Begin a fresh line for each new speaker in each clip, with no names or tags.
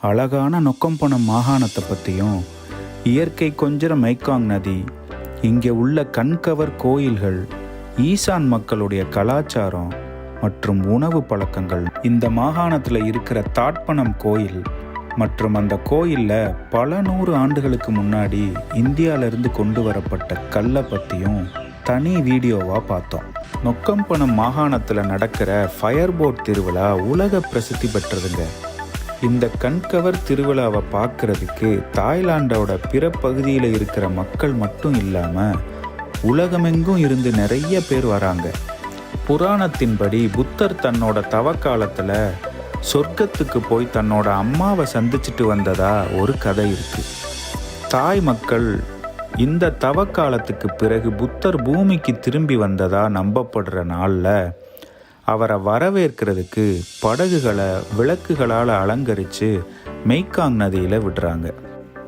அழகான நொக்கம்பணம் மாகாணத்தை பற்றியும் இயற்கை கொஞ்சிற மைக்காங் நதி இங்கே உள்ள கண்கவர் கோயில்கள் ஈசான் மக்களுடைய கலாச்சாரம் மற்றும் உணவு பழக்கங்கள். இந்த மாகாணத்தில் இருக்கிற தாட்பணம் கோயில் மற்றும் அந்த கோயிலில் பல நூறு ஆண்டுகளுக்கு முன்னாடி இந்தியாவிலிருந்து கொண்டு வரப்பட்ட கல்லை பற்றியும் தனி வீடியோவாக பார்த்தோம். நொக்கம்பணம் மாகாணத்தில் நடக்கிற ஃபயர் போட் திருவிழா உலக பிரசித்தி பெற்றதுங்க. இந்த கண்கவர் திருவிழாவை பார்க்கறதுக்கு தாய்லாண்டோட பிற பகுதியில் இருக்கிற மக்கள் மட்டும் இல்லாமல் உலகமெங்கும் இருந்து நிறைய பேர் வராங்க. புராணத்தின்படி புத்தர் தன்னோட தவக்காலத்தில் சொர்க்கத்துக்கு போய் தன்னோட அம்மாவை சந்திச்சுட்டு வந்ததா ஒரு கதை இருக்கு. தாய் மக்கள் இந்த தவக்காலத்துக்கு பிறகு புத்தர் பூமிக்கு திரும்பி வந்ததா நம்பப்படுற நாளில் அவரை வரவேற்கிறதுக்கு படகுகளை விளக்குகளால் அலங்கரித்து மெய்காங் நதியில் விடுறாங்க.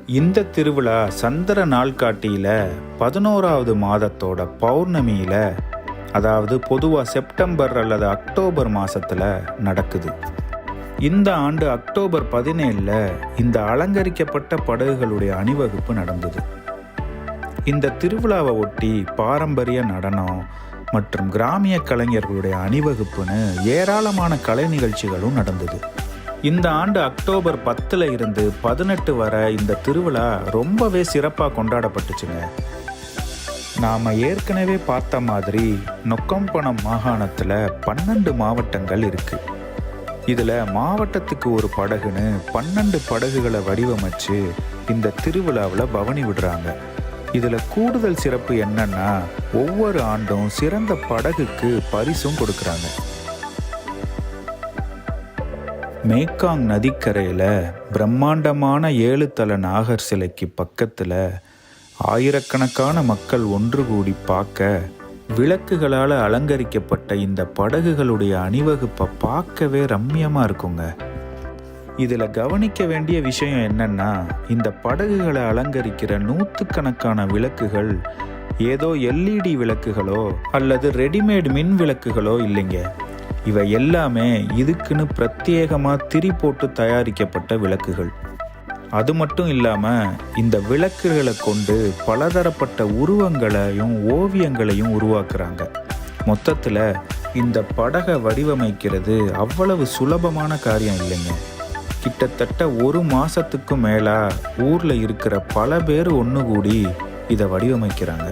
இந்த திருவிழா சந்திர நாள்காட்டியில் பதினோராவது மாதத்தோட பௌர்ணமியில் அதாவது பொதுவாக செப்டம்பர் அல்லது அக்டோபர் மாதத்தில் நடக்குது. இந்த ஆண்டு அக்டோபர் பதினேழில் இந்த அலங்கரிக்கப்பட்ட படகுகளுடைய அணிவகுப்பு நடந்தது. இந்த திருவிழாவை ஒட்டி பாரம்பரிய நடனம் மற்றும் கிராமிய கலைஞர்களுடைய அணிவகுப்புன்னு ஏராளமான கலை நிகழ்ச்சிகளும் நடந்தது. இந்த ஆண்டு அக்டோபர் பத்தில் இருந்து பதினெட்டு வரை இந்த திருவிழா ரொம்பவே சிறப்பாக கொண்டாடப்பட்டுச்சுங்க. நாம் ஏற்கனவே பார்த்த மாதிரி நொக்கம்பணம் மாகாணத்தில் பன்னெண்டு மாவட்டங்கள் இருக்குது இதில் மாவட்டத்துக்கு ஒரு படகுன்னு பன்னெண்டு படகுகளை வடிவமைச்சு இந்த திருவிழாவில் பவனி விடுறாங்க. இதில் கூடுதல் சிறப்பு என்னன்னா ஒவ்வொரு ஆண்டும் சிறந்த படகுக்கு பரிசும் கொடுக்குறாங்க. மேக்காங் நதிக்கரையில் பிரம்மாண்டமான ஏழு தல நாகர் சிலைக்கு பக்கத்தில் ஆயிரக்கணக்கான மக்கள் ஒன்று கூடி பார்க்க விளக்குகளால் அலங்கரிக்கப்பட்ட இந்த படகுகளுடைய அணிவகுப்பை பார்க்கவே ரம்மியமாக இருக்குங்க. இதில் கவனிக்க வேண்டிய விஷயம் என்னன்னா இந்த படகுகளை அலங்கரிக்கிற நூற்றுக்கணக்கான விளக்குகள் ஏதோ எல்இடி விளக்குகளோ அல்லது ரெடிமேட் மின் விளக்குகளோ இல்லைங்க. இவை எல்லாமே இதுக்குன்னு பிரத்யேகமாக திரி போட்டு தயாரிக்கப்பட்ட விளக்குகள். அது மட்டும் இல்லாமல் இந்த விளக்குகளை கொண்டு பலதரப்பட்ட உருவங்களையும் ஓவியங்களையும் உருவாக்குறாங்க. மொத்தத்தில் இந்த படகை வடிவமைக்கிறது அவ்வளவு சுலபமான காரியம் இல்லைங்க. கிட்டத்தட்ட ஒரு மாசத்துக்கும் மேலாக ஊர்ல இருக்கிற பல பேர் ஒன்று கூடி இதை வடிவமைக்கிறாங்க.